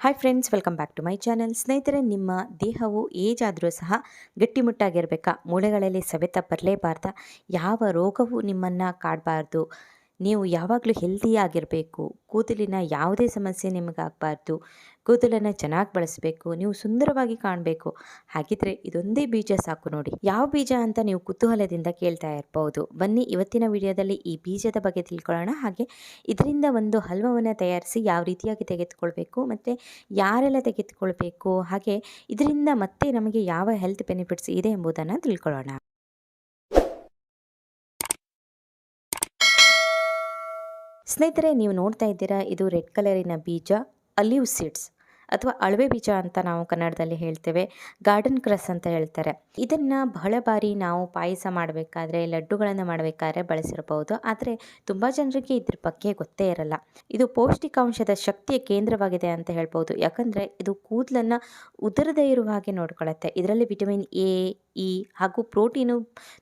Hi friends welcome back to my channel ಸ್ನೇಹಿತರೆ, ನಿಮ್ಮ ದೇಹವು ಏಜ್ ಆದರೂ ಸಹ ಗಟ್ಟಿಮುಟ್ಟಾಗಿರಬೇಕಾ? ಮೂಳೆಗಳಲ್ಲಿ ಸವೆತ ಬರಲೇಬಾರ್ದ? ಯಾವ ರೋಗವು ನಿಮ್ಮನ್ನು ಕಾಡಬಾರ್ದು. ನೀವು ಯಾವಾಗಲೂ ಹೆಲ್ದಿಯಾಗಿರಬೇಕು ಕೂದಲಿನ ಯಾವುದೇ ಸಮಸ್ಯೆ ನಿಮಗಾಗಬಾರ್ದು. ಕೂದಲನ್ನು ಚೆನ್ನಾಗಿ ಬಳಸಬೇಕು. ನೀವು ಸುಂದರವಾಗಿ ಕಾಣಬೇಕು. ಹಾಗಿದ್ರೆ ಇದೊಂದೇ ಬೀಜ ಸಾಕು ನೋಡಿ. ಯಾವ ಬೀಜ ಅಂತ ನೀವು ಕುತೂಹಲದಿಂದ ಕೇಳ್ತಾ ಇರಬಹುದು ಬನ್ನಿ ಇವತ್ತಿನ ವಿಡಿಯೋದಲ್ಲಿ ಈ ಬೀಜದ ಬಗ್ಗೆ ತಿಳ್ಕೊಳ್ಳೋಣ. ಹಾಗೆ ಇದರಿಂದ ಒಂದು ಹಲ್ವವನ್ನು ತಯಾರಿಸಿ ಯಾವ ರೀತಿಯಾಗಿ ತೆಗೆದುಕೊಳ್ಬೇಕು ಮತ್ತು ಯಾರೆಲ್ಲ ತೆಗೆದುಕೊಳ್ಬೇಕು. ಹಾಗೆ ಇದರಿಂದ ಮತ್ತೆ ನಮಗೆ ಯಾವ ಹೆಲ್ತ್ ಬೆನಿಫಿಟ್ಸ್ ಇದೆ ಎಂಬುದನ್ನು ತಿಳ್ಕೊಳ್ಳೋಣ. ಸ್ನೇಹಿತರೆ, ನೀವು ನೋಡ್ತಾ ಇದ್ದೀರಾ, ಇದು ರೆಡ್ ಕಲರಿನ ಬೀಜ, ಅಲಿವ್ ಸೀಡ್ಸ್ ಅಥವಾ ಅಳವೆ ಬೀಜ ಅಂತ ನಾವು ಕನ್ನಡದಲ್ಲಿ ಹೇಳ್ತೇವೆ, ಗಾರ್ಡನ್ ಕ್ರಸ್ ಅಂತ ಹೇಳ್ತಾರೆ. ಇದನ್ನು ಬಹಳ ಬಾರಿ ನಾವು ಪಾಯಸ ಮಾಡಬೇಕಾದ್ರೆ, ಲಡ್ಡುಗಳನ್ನು ಮಾಡಬೇಕಾದ್ರೆ ಬಳಸಿರಬಹುದು. ಆದರೆ ತುಂಬ ಜನರಿಗೆ ಇದ್ರ ಬಗ್ಗೆ ಗೊತ್ತೇ ಇರಲ್ಲ. ಇದು ಪೌಷ್ಟಿಕಾಂಶದ ಶಕ್ತಿಯ ಕೇಂದ್ರವಾಗಿದೆ ಅಂತ ಹೇಳ್ಬೋದು ಯಾಕಂದರೆ ಇದು ಕೂದಲನ್ನು ಉದುರದೇ ಇರುವ ಹಾಗೆ ನೋಡ್ಕೊಳ್ಳುತ್ತೆ ಇದರಲ್ಲಿ ವಿಟಮಿನ್ ಎ ಇ ಹಾಗೂ ಪ್ರೋಟೀನು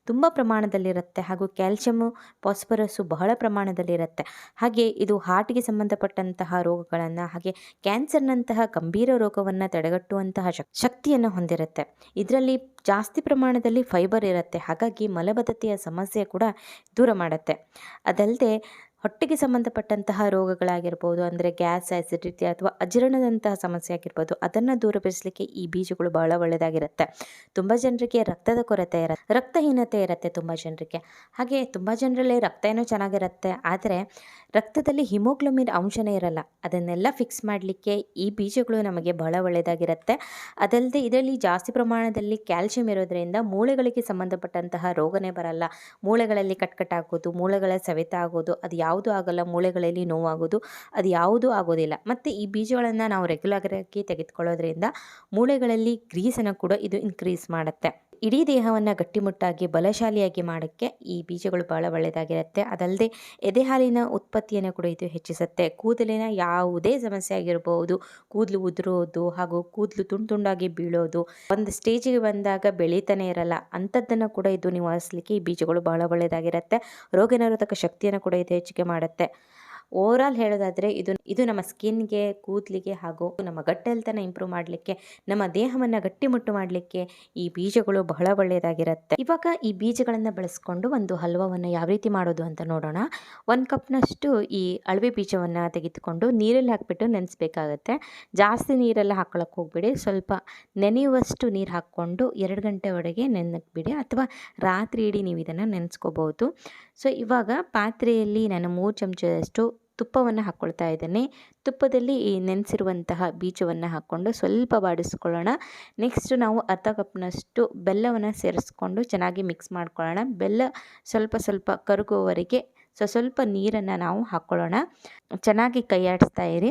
ತುಂಬ ಪ್ರಮಾಣದಲ್ಲಿರುತ್ತೆ ಹಾಗೂ ಕ್ಯಾಲ್ಶಿಯಮ್ಮು ಫಾಸ್ಫರಸ್ಸು ಬಹಳ ಪ್ರಮಾಣದಲ್ಲಿರುತ್ತೆ. ಹಾಗೆ ಇದು ಹಾರ್ಟಿಗೆ ಸಂಬಂಧಪಟ್ಟಂತಹ ರೋಗಗಳನ್ನು ಹಾಗೆ ಕ್ಯಾನ್ಸರ್ನಂತಹ ಗಂಭೀರ ರೋಗವನ್ನು ತಡೆಗಟ್ಟುವಂತಹ ಶಕ್, ಶಕ್ತಿಯನ್ನು ಹೊಂದಿರುತ್ತೆ. ಇದರಲ್ಲಿ ಜಾಸ್ತಿ ಪ್ರಮಾಣದಲ್ಲಿ ಫೈಬರ್ ಇರುತ್ತೆ. ಹಾಗಾಗಿ ಮಲಬದ್ಧತೆಯ ಸಮಸ್ಯೆ ಕೂಡ ದೂರ ಮಾಡುತ್ತೆ. ಅದಲ್ಲದೆ ಹೊಟ್ಟೆಗೆ ಸಂಬಂಧಪಟ್ಟಂತಹ ರೋಗಗಳಾಗಿರ್ಬೋದು, ಅಂದರೆ ಗ್ಯಾಸ್ ಆ್ಯಸಿಡಿಟಿ ಅಥವಾ ಅಜೀರ್ಣದಂತಹ ಸಮಸ್ಯೆ ಆಗಿರ್ಬೋದು, ಅದನ್ನು ದೂರಪಡಿಸಲಿಕ್ಕೆ ಈ ಬೀಜಗಳು ಬಹಳ ಒಳ್ಳೆಯದಾಗಿರುತ್ತೆ ತುಂಬ ಜನರಿಗೆ ರಕ್ತದ ಕೊರತೆ ಇರುತ್ತೆ, ರಕ್ತಹೀನತೆ ಇರುತ್ತೆ ತುಂಬ ಜನರಿಗೆ. ಹಾಗೆ ತುಂಬ ಜನರಲ್ಲಿ ರಕ್ತ ಏನೋ ಚೆನ್ನಾಗಿರುತ್ತೆ, ಆದರೆ ರಕ್ತದಲ್ಲಿ ಹಿಮೋಗ್ಲೋಮಿನ್ ಅಂಶನೇ ಇರಲ್ಲ. ಅದನ್ನೆಲ್ಲ ಫಿಕ್ಸ್ ಮಾಡಲಿಕ್ಕೆ ಈ ಬೀಜಗಳು ನಮಗೆ ಬಹಳ ಒಳ್ಳೆಯದಾಗಿರುತ್ತೆ ಅದಲ್ಲದೆ ಇದರಲ್ಲಿ ಜಾಸ್ತಿ ಪ್ರಮಾಣದಲ್ಲಿ ಕ್ಯಾಲ್ಸಿಯಂ ಇರೋದರಿಂದ ಮೂಳೆಗಳಿಗೆ ಸಂಬಂಧಪಟ್ಟಂತಹ ರೋಗನೇ ಬರಲ್ಲ. ಮೂಳೆಗಳಲ್ಲಿ ಕಟ್ಕಟ್ಟಾಗೋದು ಮೂಳೆಗಳ ಸವೆತ ಆಗೋದು, ಅದು ಯಾವುದು ಆಗಲ್ಲ, ಮೂಳೆಗಳಲ್ಲಿ ನೋವಾಗೋದು, ಅದು ಯಾವುದೂ ಆಗೋದಿಲ್ಲ. ಮತ್ತು ಈ ಬೀಜಗಳನ್ನು ನಾವು ರೆಗ್ಯುಲರ್ ಆಗಿ ತೆಗೆದುಕೊಳ್ಳೋದ್ರಿಂದ ಮೂಳೆಗಳಲ್ಲಿ ಗ್ರೀಸನ್ನು ಕೂಡ ಇದು ಇನ್ಕ್ರೀಸ್ ಮಾಡುತ್ತೆ. ಇಡೀ ದೇಹವನ್ನು ಗಟ್ಟಿಮುಟ್ಟಾಗಿ, ಬಲಶಾಲಿಯಾಗಿ ಮಾಡೋಕ್ಕೆ ಈ ಬೀಜಗಳು ಭಾಳ ಒಳ್ಳೆಯದಾಗಿರುತ್ತೆ. ಅದಲ್ಲದೆ ಎದೆ ಹಾಲಿನ ಉತ್ಪತ್ತಿಯನ್ನು ಕೂಡ ಇದು ಹೆಚ್ಚಿಸುತ್ತೆ. ಕೂದಲಿನ ಯಾವುದೇ ಸಮಸ್ಯೆ ಆಗಿರಬಹುದು ಕೂದಲು ಉದುರೋದು ಹಾಗೂ ಕೂದಲು ತುಂಡು ತುಂಡಾಗಿ ಬೀಳೋದು, ಒಂದು ಸ್ಟೇಜಿಗೆ ಬಂದಾಗ ಬೆಳೀತಾನೆ ಇರಲ್ಲ, ಅಂಥದ್ದನ್ನು ಕೂಡ ಇದು ನಿವಾರಿಸಲಿಕ್ಕೆ ಈ ಬೀಜಗಳು ಬಹಳ ಒಳ್ಳೆಯದಾಗಿರುತ್ತೆ. ರೋಗ ನಿರೋಧಕ ಶಕ್ತಿಯನ್ನು ಕೂಡ ಇದು ಹೆಚ್ಚಿಗೆ ಮಾಡುತ್ತೆ. ಓವರಾಲ್ ಹೇಳೋದಾದರೆ ಇದು ಇದು ನಮ್ಮ ಸ್ಕಿನ್ಗೆ, ಕೂದಲಿಗೆ ಹಾಗೂ ನಮ್ಮ ಗಟ್ಟೆಲ್ತನ ಇಂಪ್ರೂವ್ ಮಾಡಲಿಕ್ಕೆ, ನಮ್ಮ ದೇಹವನ್ನು ಗಟ್ಟಿಮುಟ್ಟು ಮಾಡಲಿಕ್ಕೆ ಈ ಬೀಜಗಳು ಬಹಳ ಒಳ್ಳೆಯದಾಗಿರುತ್ತೆ ಇವಾಗ ಈ ಬೀಜಗಳನ್ನು ಬಳಸ್ಕೊಂಡು ಒಂದು ಹಲ್ವವನ್ನು ಯಾವ ರೀತಿ ಮಾಡೋದು ಅಂತ ನೋಡೋಣ. ಒಂದು ಕಪ್ನಷ್ಟು ಈ ಅಳವೆ ಬೀಜವನ್ನು ತೆಗೆದುಕೊಂಡು ನೀರಲ್ಲಿ ಹಾಕಿಬಿಟ್ಟು ನೆನೆಸ್ಬೇಕಾಗತ್ತೆ. ಜಾಸ್ತಿ ನೀರೆಲ್ಲ ಹಾಕೊಳಕ್ಕೆ ಹೋಗ್ಬಿಡಿ. ಸ್ವಲ್ಪ ನೆನೆಯುವಷ್ಟು ನೀರು ಹಾಕ್ಕೊಂಡು ಎರಡು ಗಂಟೆವರೆಗೆ ನೆನಕ್ಬಿಡಿ ಅಥವಾ ರಾತ್ರಿ ಇಡೀ ನೀವು ಇದನ್ನು ನೆನೆಸ್ಕೋಬಹುದು. ಸೊ ಇವಾಗ ಪಾತ್ರೆಯಲ್ಲಿ ನಾನು ಮೂರು ಚಮಚದಷ್ಟು ತುಪ್ಪವನ್ನು ಹಾಕ್ಕೊಳ್ತಾ ಇದ್ದೇನೆ. ತುಪ್ಪದಲ್ಲಿ ಈ ನೆನೆಸಿರುವಂತಹ ಬೀಜವನ್ನು ಹಾಕ್ಕೊಂಡು ಸ್ವಲ್ಪ ಬಾಡಿಸ್ಕೊಳ್ಳೋಣ. ನೆಕ್ಸ್ಟ್ ನಾವು ಅರ್ಧ ಕಪ್ನಷ್ಟು ಬೆಲ್ಲವನ್ನು ಸೇರಿಸ್ಕೊಂಡು ಚೆನ್ನಾಗಿ ಮಿಕ್ಸ್ ಮಾಡ್ಕೊಳ್ಳೋಣ. ಬೆಲ್ಲ ಸ್ವಲ್ಪ ಸ್ವಲ್ಪ ಕರಗುವವರೆಗೆ ಸೊ ಸ್ವಲ್ಪ ನೀರನ್ನು ನಾವು ಹಾಕ್ಕೊಳ್ಳೋಣ. ಚೆನ್ನಾಗಿ ಕೈಯಾಡಿಸ್ತಾ ಇರಿ.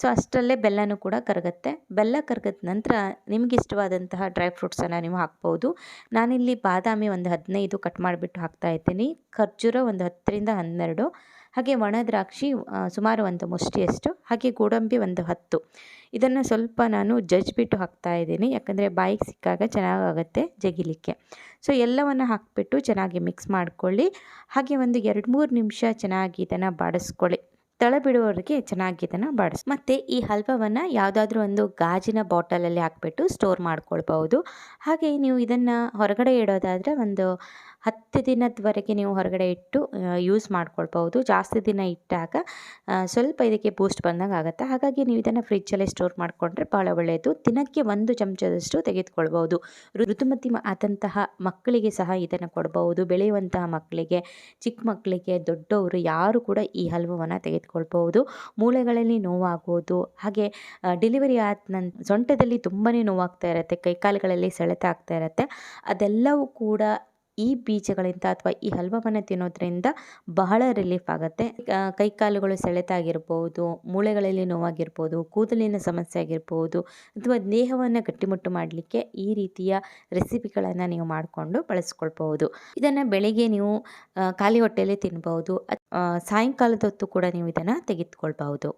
ಸೊ ಅಷ್ಟರಲ್ಲೇ ಬೆಲ್ಲನೂ ಕೂಡ ಕರಗುತ್ತೆ. ಬೆಲ್ಲ ಕರಗದ ನಂತರ ನಿಮ್ಗೆ ಇಷ್ಟವಾದಂತಹ ಡ್ರೈ ಫ್ರೂಟ್ಸನ್ನು ನೀವು ಹಾಕ್ಬೋದು. ನಾನಿಲ್ಲಿ ಬಾದಾಮಿ ಒಂದು ಹದಿನೈದು ಕಟ್ ಮಾಡಿಬಿಟ್ಟು ಹಾಕ್ತಾ ಇದ್ದೀನಿ. ಖರ್ಜೂರ ಒಂದು ಹತ್ತರಿಂದ ಹನ್ನೆರಡು. ಹಾಗೆ ಒಣ ದ್ರಾಕ್ಷಿ ಸುಮಾರು ಒಂದು ಮುಷ್ಟಿಯಷ್ಟು, ಹಾಗೆ ಗೋಡಂಬಿ ಒಂದು ಹತ್ತು. ಇದನ್ನು ಸ್ವಲ್ಪ ನಾನು ಜಜ್ಬಿಟ್ಟು ಹಾಕ್ತಾ ಇದ್ದೀನಿ, ಯಾಕಂದರೆ ಬಾಯಿಗೆ ಸಿಕ್ಕಾಗ ಚೆನ್ನಾಗಾಗುತ್ತೆ ಜಗಿಲಿಕ್ಕೆ. ಸೊ, ಎಲ್ಲವನ್ನು ಹಾಕಿಬಿಟ್ಟು ಚೆನ್ನಾಗಿ ಮಿಕ್ಸ್ ಮಾಡ್ಕೊಳ್ಳಿ. ಹಾಗೆ ಒಂದು ಎರಡು ಮೂರು ನಿಮಿಷ ಚೆನ್ನಾಗಿ ಇದನ್ನು ಬಾಡಿಸ್ಕೊಳ್ಳಿ. ತಳ ಬಿಡುವವರೆಗೆ ಚೆನ್ನಾಗಿ ಇದನ್ನು ಬಾಡಿಸ್. ಮತ್ತು ಈ ಹಲ್ವವನ್ನು ಯಾವುದಾದ್ರೂ ಒಂದು ಗಾಜಿನ ಬಾಟಲಲ್ಲಿ ಹಾಕಿಬಿಟ್ಟು ಸ್ಟೋರ್ ಮಾಡ್ಕೊಳ್ಬಹುದು. ಹಾಗೆ ನೀವು ಇದನ್ನು ಹೊರಗಡೆ ಇಡೋದಾದರೆ ಒಂದು ಹತ್ತು ದಿನದವರೆಗೆ ನೀವು ಹೊರಗಡೆ ಇಟ್ಟು ಯೂಸ್ ಮಾಡ್ಕೊಳ್ಬೋದು ಜಾಸ್ತಿ ದಿನ ಇಟ್ಟಾಗ ಸ್ವಲ್ಪ ಇದಕ್ಕೆ ಬೂಸ್ಟ್ ಬಂದಂಗೆ ಆಗುತ್ತೆ. ಹಾಗಾಗಿ ನೀವು ಇದನ್ನು ಫ್ರಿಜ್ಜಲ್ಲೇ ಸ್ಟೋರ್ ಮಾಡಿಕೊಂಡ್ರೆ ಭಾಳ ಒಳ್ಳೆಯದು ದಿನಕ್ಕೆ ಒಂದು ಚಮಚದಷ್ಟು ತೆಗೆದುಕೊಳ್ಬೋದು ಋತುಮತಿ ಆದಂತಹ ಮಕ್ಕಳಿಗೆ ಸಹ ಇದನ್ನು ಕೊಡ್ಬೋದು ಬೆಳೆಯುವಂತಹ ಮಕ್ಕಳಿಗೆ, ಚಿಕ್ಕ ಮಕ್ಕಳಿಗೆ, ದೊಡ್ಡವರು ಯಾರು ಕೂಡ ಈ ಹಲ್ವವನ್ನು ತೆಗೆದುಕೊಳ್ಬೋದು ಮೂಳೆಗಳಲ್ಲಿ ನೋವಾಗೋದು, ಹಾಗೆ ಡೆಲಿವರಿ ಆದ ನಂತರ ಸೊಂಟದಲ್ಲಿ ತುಂಬಾ ನೋವಾಗ್ತಾ ಇರುತ್ತೆ. ಕೈಕಾಲುಗಳಲ್ಲಿ ಸೆಳೆತ ಆಗ್ತಾ ಇರುತ್ತೆ. ಅದೆಲ್ಲವೂ ಕೂಡ ಈ ಬೀಜಗಳಿಂದ ಅಥವಾ ಈ ಹಲ್ವವನ್ನು ತಿನ್ನೋದ್ರಿಂದ ಬಹಳ ರಿಲೀಫ್ ಆಗುತ್ತೆ. ಕೈಕಾಲುಗಳು ಸೆಳೆತ ಆಗಿರ್ಬೋದು ಮೂಳೆಗಳಲ್ಲಿ ನೋವಾಗಿರ್ಬೋದು, ಕೂದಲಿನ ಸಮಸ್ಯೆ ಆಗಿರ್ಬೋದು ಅಥವಾ ದೇಹವನ್ನು ಗಟ್ಟಿಮುಟ್ಟು ಮಾಡಲಿಕ್ಕೆ ಈ ರೀತಿಯ ರೆಸಿಪಿಗಳನ್ನು ನೀವು ಮಾಡಿಕೊಂಡು ಬಳಸ್ಕೊಳ್ಬಹುದು. ಇದನ್ನು ಬೆಳಿಗ್ಗೆ ನೀವು ಖಾಲಿ ಹೊಟ್ಟೆಯಲ್ಲಿ ತಿನ್ಬೋದು ಸಾಯಂಕಾಲದ ಹೊತ್ತು ಕೂಡ ನೀವು ಇದನ್ನು ತೆಗೆದುಕೊಳ್ಬಹುದು.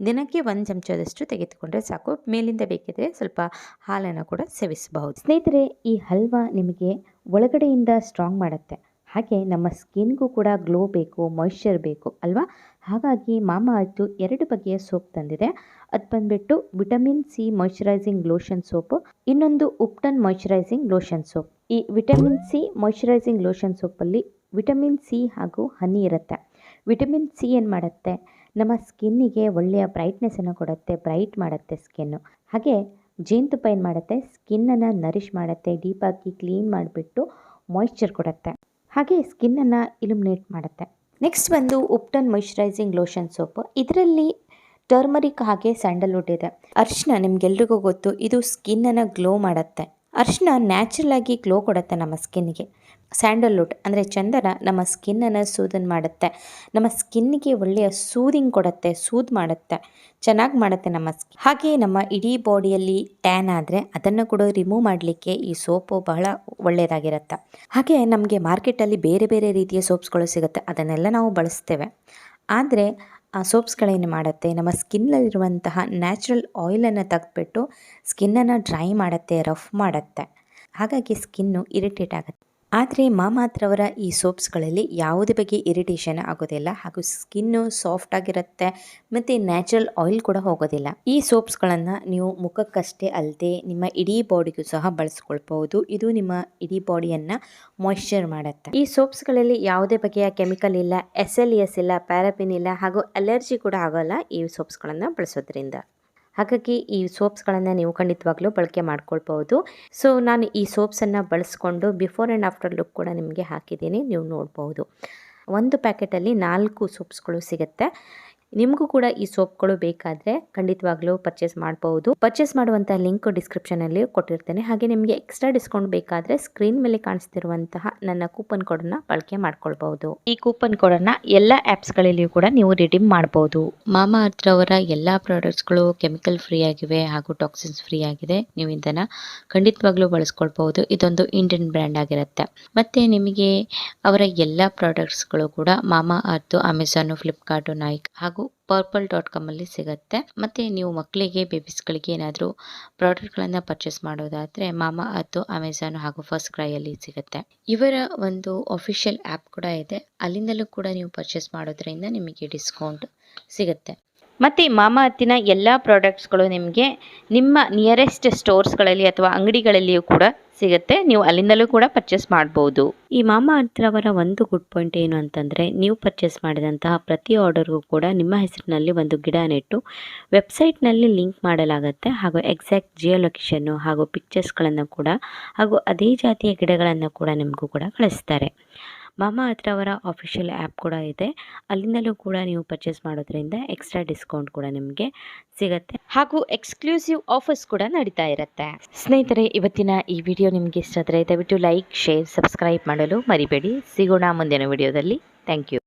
ದಿನಕ್ಕೆ ಒಂದು ಚಮಚದಷ್ಟು ತೆಗೆದುಕೊಂಡ್ರೆ ಸಾಕು. ಮೇಲಿಂದ ಬೇಕಿದ್ರೆ ಸ್ವಲ್ಪ ಹಾಲನ್ನು ಕೂಡ ಸೇವಿಸಬಹುದು. ಸ್ನೇಹಿತರೆ, ಈ ಹಲ್ವಾ ನಿಮಗೆ ಒಳಗಡೆಯಿಂದ ಸ್ಟ್ರಾಂಗ್ ಮಾಡುತ್ತೆ. ಹಾಗೆ ನಮ್ಮ ಸ್ಕಿನ್ಗೂ ಕೂಡ ಗ್ಲೋ ಬೇಕು ಮಾಯ್ಶ್ಚರ್ ಬೇಕು ಅಲ್ವಾ? ಹಾಗಾಗಿ ಮಾಮ ಅರ್ತು ಎರಡು ಬಗೆಯ ಸೋಪ್ ತಂದಿದೆ. ಅದು ಬಂದುಬಿಟ್ಟು vitamin C moisturising lotion soap ಇನ್ನೊಂದು ಉಪ್ಟನ್ ಮಾಯ್ಶ್ಚರೈಸಿಂಗ್ ಲೋಷನ್ ಸೋಪ್ ಈ ವಿಟಮಿನ್ ಸಿ ಮಾಯ್ಶ್ಚರೈಸಿಂಗ್ ಲೋಷನ್ ಸೋಪಲ್ಲಿ ವಿಟಮಿನ್ ಸಿ ಹಾಗೂ ಹನಿ ಇರುತ್ತೆ. ವಿಟಮಿನ್ ಸಿ ಏನು ಮಾಡುತ್ತೆ? ನಮ್ಮ ಸ್ಕಿನ್ನಿಗೆ ಒಳ್ಳೆಯ ಬ್ರೈಟ್ನೆಸ್ಸನ್ನು ಕೊಡುತ್ತೆ ಬ್ರೈಟ್ ಮಾಡುತ್ತೆ ಸ್ಕಿನ್ನು ಹಾಗೆ ಜೇನುತುಪ್ಪ ಏನು ಮಾಡುತ್ತೆ? ಸ್ಕಿನ್ನನ್ನು ನರಿಷ್ ಮಾಡುತ್ತೆ ಡೀಪಾಗಿ ಕ್ಲೀನ್ ಮಾಡಿಬಿಟ್ಟು ಮಾಯ್ಶ್ಚರ್ ಕೊಡುತ್ತೆ. ಹಾಗೆ ಸ್ಕಿನ್ನನ್ನು ಇಲ್ಯುಮಿನೇಟ್ ಮಾಡುತ್ತೆ. ನೆಕ್ಸ್ಟ್ ಬಂದು ಉಪ್ಟನ್ ಮಾಯಿಶ್ಚರೈಸಿಂಗ್ ಲೋಷನ್ ಸೋಪ್ ಇದರಲ್ಲಿ ಟರ್ಮರಿಕ್ ಹಾಗೆ ಸ್ಯಾಂಡಲ್ವುಡ್ ಇದೆ. ಅರ್ಶಿನ ನಿಮ್ಗೆಲ್ರಿಗೂ ಗೊತ್ತು, ಇದು ಸ್ಕಿನ್ನನ್ನು ಗ್ಲೋ ಮಾಡುತ್ತೆ. ಅರ್ಶಿನ ನ್ಯಾಚುರಲ್ ಆಗಿ ಗ್ಲೋ ಕೊಡುತ್ತೆ ನಮ್ಮ ಸ್ಕಿನ್ನಿಗೆ ಸ್ಯಾಂಡಲ್ವುಡ್ ಅಂದರೆ ಚಂದನ ನಮ್ಮ ಸ್ಕಿನ್ನನ್ನು ಸೂದನ್ ಮಾಡುತ್ತೆ. ನಮ್ಮ ಸ್ಕಿನ್ನಿಗೆ ಒಳ್ಳೆಯ ಸೂದಿಂಗ್ ಕೊಡುತ್ತೆ, ಸೂದ್ ಮಾಡುತ್ತೆ, ಚೆನ್ನಾಗಿ ಮಾಡುತ್ತೆ ನಮ್ಮ ಸ್ಕಿನ್ ಹಾಗೆ ನಮ್ಮ ಇಡೀ ಬಾಡಿಯಲ್ಲಿ ಟ್ಯಾನ್ ಆದರೆ ಅದನ್ನು ಕೂಡ ರಿಮೂವ್ ಮಾಡಲಿಕ್ಕೆ ಈ ಸೋಪು ಬಹಳ ಒಳ್ಳೆಯದಾಗಿರುತ್ತೆ. ಹಾಗೆ ನಮಗೆ ಮಾರ್ಕೆಟಲ್ಲಿ ಬೇರೆ ಬೇರೆ ರೀತಿಯ ಸೋಪ್ಸ್ಗಳು ಸಿಗುತ್ತೆ, ಅದನ್ನೆಲ್ಲ ನಾವು ಬಳಸ್ತೇವೆ. ಆದರೆ ಆ ಸೋಪ್ಸ್ಗಳೇನು ಮಾಡುತ್ತೆ, ನಮ್ಮ ಸ್ಕಿನ್ನಲ್ಲಿರುವಂತಹ ನ್ಯಾಚುರಲ್ ಆಯಿಲನ್ನು ತೆಗೆದುಬಿಟ್ಟು ಸ್ಕಿನ್ನನ್ನು ಡ್ರೈ ಮಾಡುತ್ತೆ, ರಫ್ ಮಾಡುತ್ತೆ. ಹಾಗಾಗಿ ಸ್ಕಿನ್ನು ಇರಿಟೇಟ್ ಆಗುತ್ತೆ. ಆದರೆ ಮಾಮಾತ್ರವರ ಈ ಸೋಪ್ಸ್ಗಳಲ್ಲಿ ಯಾವುದೇ ಬಗ್ಗೆ ಇರಿಟೇಷನ್ ಆಗೋದಿಲ್ಲ ಹಾಗೂ ಸ್ಕಿನ್ನು ಸಾಫ್ಟ್ ಆಗಿರುತ್ತೆ ಮತ್ತು ನ್ಯಾಚುರಲ್ ಆಯಿಲ್ ಕೂಡ ಹೋಗೋದಿಲ್ಲ. ಈ ಸೋಪ್ಸ್ಗಳನ್ನು ನೀವು ಮುಖಕ್ಕಷ್ಟೇ ಅಲ್ಲದೆ ನಿಮ್ಮ ಇಡೀ ಬಾಡಿಗೂ ಸಹ ಬಳಸ್ಕೊಳ್ಬಹುದು. ಇದು ನಿಮ್ಮ ಇಡೀ ಬಾಡಿಯನ್ನು ಮಾಯಿಶ್ಚರ್ ಮಾಡುತ್ತೆ. ಈ ಸೋಪ್ಸ್ಗಳಲ್ಲಿ ಯಾವುದೇ ಬಗೆಯ ಕೆಮಿಕಲ್ ಇಲ್ಲ ಎಸ್ ಎಲ್ ಎಸ್ ಇಲ್ಲ ಪ್ಯಾರಾಪಿನ್ ಇಲ್ಲ ಹಾಗೂ ಅಲರ್ಜಿ ಕೂಡ ಆಗೋಲ್ಲ ಈ ಸೋಪ್ಸ್ಗಳನ್ನು ಬಳಸೋದ್ರಿಂದ. ಹಾಗಾಗಿ ಈ ಸೋಪ್ಸ್ಗಳನ್ನು ನೀವು ಖಂಡಿತವಾಗ್ಲೂ ಬಳಕೆ ಮಾಡ್ಕೊಳ್ಬಹುದು. ಸೊ ನಾನು ಈ ಸೋಪ್ಸನ್ನು ಬಳಸ್ಕೊಂಡು ಬಿಫೋರ್ ಆ್ಯಂಡ್ ಆಫ್ಟರ್ ಲುಕ್ ಕೂಡ ನಿಮಗೆ ಹಾಕಿದ್ದೀನಿ, ನೀವು ನೋಡ್ಬೋದು ಒಂದು ಪ್ಯಾಕೆಟಲ್ಲಿ ನಾಲ್ಕು ಸೋಪ್ಸ್ಗಳು ಸಿಗುತ್ತೆ. ನಿಮಗೂ ಕೂಡ ಈ ಸೋಪ್ಗಳು ಬೇಕಾದರೆ ಖಂಡಿತವಾಗ್ಲೂ ಪರ್ಚೇಸ್ ಮಾಡಬಹುದು ಪರ್ಚೇಸ್ ಮಾಡುವಂತಹ ಲಿಂಕ್ ಡಿಸ್ಕ್ರಿಪ್ಷನ್ ಅಲ್ಲಿ ಕೊಟ್ಟಿರ್ತೇನೆ. ಹಾಗೆ ನಿಮಗೆ ಎಕ್ಸ್ಟ್ರಾ ಡಿಸ್ಕೌಂಟ್ ಬೇಕಾದ್ರೆ ಸ್ಕ್ರೀನ್ ಮೇಲೆ ಕಾಣಿಸ್ತಿರುವಂತಹ ನನ್ನ ಕೂಪನ್ ಕೋಡ್ ಕೋಡನ್ನು ಬಳಕೆ ಮಾಡ್ಕೊಳ್ಬಹುದು. ಈ ಕೂಪನ್ ಕೋಡ್ ಕೋಡನ್ನು ಎಲ್ಲ ಆ್ಯಪ್ಸ್ಗಳಲ್ಲಿಯೂ ಕೂಡ ನೀವು ರಿಡೀಮ್ ಮಾಡಬಹುದು ಮಾಮಾ ಅರ್ಥ ಅವರ ಎಲ್ಲ ಪ್ರಾಡಕ್ಟ್ಸ್ಗಳು ಕೆಮಿಕಲ್ ಫ್ರೀ ಆಗಿವೆ ಹಾಗೂ ಟಾಕ್ಸಿನ್ಸ್ ಫ್ರೀ ಆಗಿದೆ. ನೀವು ಇದನ್ನ ಖಂಡಿತವಾಗ್ಲೂ ಬಳಸ್ಕೊಳ್ಬಹುದು. ಇದೊಂದು ಇಂಡಿಯನ್ ಬ್ರ್ಯಾಂಡ್ ಆಗಿರುತ್ತೆ. ಮತ್ತೆ ನಿಮಗೆ ಅವರ ಎಲ್ಲ ಪ್ರಾಡಕ್ಟ್ಸ್ಗಳು ಕೂಡ ಮಾಮಾ ಅರ್ಥ ಅಮೆಝಾನು ಫ್ಲಿಪ್ಕಾರ್ಟು ನೈಕ್ ಪರ್ಪಲ್ ಡಾಟ್ ಕಾಮಲ್ಲಿ ಸಿಗುತ್ತೆ. ಮತ್ತು ನೀವು ಮಕ್ಕಳಿಗೆ ಬೇಬೀಸ್ಗಳಿಗೆ ಏನಾದರೂ ಪ್ರಾಡಕ್ಟ್ಗಳನ್ನು ಪರ್ಚೇಸ್ ಮಾಡೋದಾದರೆ ಮಾಮಾ ಅಥವಾ ಅಮೆಝಾನ್ ಹಾಗೂ ಫಸ್ಟ್ ಕ್ರೈಯಲ್ಲಿ ಸಿಗುತ್ತೆ. ಇವರ ಒಂದು ಅಫಿಷಿಯಲ್ ಆ್ಯಪ್ ಕೂಡ ಇದೆ. ಅಲ್ಲಿಂದಲೂ ಕೂಡ ನೀವು ಪರ್ಚೇಸ್ ಮಾಡೋದ್ರಿಂದ ನಿಮಗೆ ಡಿಸ್ಕೌಂಟ್ ಸಿಗುತ್ತೆ. ಮತ್ತು ಮಾಮಾ ಅತ್ತಿನ ಎಲ್ಲ ಪ್ರಾಡಕ್ಟ್ಸ್ಗಳು ನಿಮಗೆ ನಿಮ್ಮ ನಿಯರೆಸ್ಟ್ ಸ್ಟೋರ್ಸ್ಗಳಲ್ಲಿ ಅಥವಾ ಅಂಗಡಿಗಳಲ್ಲಿಯೂ ಕೂಡ ಸಿಗುತ್ತೆ. ನೀವು ಅಲ್ಲಿಂದಲೂ ಕೂಡ ಪರ್ಚೇಸ್ ಮಾಡ್ಬೋದು. ಈ ಮಾಮಾ ಅರ್ಥರವರ ಒಂದು ಗುಡ್ ಪಾಯಿಂಟ್ ಏನು ಅಂತಂದರೆ, ನೀವು ಪರ್ಚೇಸ್ ಮಾಡಿದಂತಹ ಪ್ರತಿ ಆರ್ಡರ್ಗೂ ಕೂಡ ನಿಮ್ಮ ಹೆಸರಿನಲ್ಲಿ ಒಂದು ಗಿಡ ನೆಟ್ಟು ವೆಬ್ಸೈಟ್ನಲ್ಲಿ ಲಿಂಕ್ ಮಾಡಲಾಗುತ್ತೆ. ಹಾಗೂ ಎಕ್ಸಾಕ್ಟ್ ಜಿಯೋ ಲೊಕೇಶನ್ನು ಹಾಗೂ ಪಿಕ್ಚರ್ಸ್ಗಳನ್ನು ಕೂಡ ಹಾಗೂ ಅದೇ ಜಾತಿಯ ಗಿಡಗಳನ್ನು ಕೂಡ ನಿಮಗೂ ಕೂಡ ಕಳಿಸ್ತಾರೆ. ಮಾಮಾ ಹತ್ರ ಅವರ ಆಫಿಷಿಯಲ್ ಆ್ಯಪ್ ಕೂಡ ಇದೆ. ಅಲ್ಲಿಂದಲೂ ಕೂಡ ನೀವು ಪರ್ಚೇಸ್ ಮಾಡೋದ್ರಿಂದ ಎಕ್ಸ್ಟ್ರಾ ಡಿಸ್ಕೌಂಟ್ ಕೂಡ ನಿಮಗೆ ಸಿಗುತ್ತೆ. ಹಾಗೂ ಎಕ್ಸ್ಕ್ಲೂಸಿವ್ ಆಫರ್ಸ್ ಕೂಡ ನಡೀತಾ ಇರುತ್ತೆ. ಸ್ನೇಹಿತರೆ ಇವತ್ತಿನ ಈ ವಿಡಿಯೋ ನಿಮಗೆ ಇಷ್ಟ ಆದರೆ ದಯವಿಟ್ಟು ಲೈಕ್ ಶೇರ್ ಸಬ್ಸ್ಕ್ರೈಬ್ ಮಾಡಲು ಮರಿಬೇಡಿ. ಸಿಗೋಣ ಮುಂದಿನ ವಿಡಿಯೋದಲ್ಲಿ ಥ್ಯಾಂಕ್ ಯು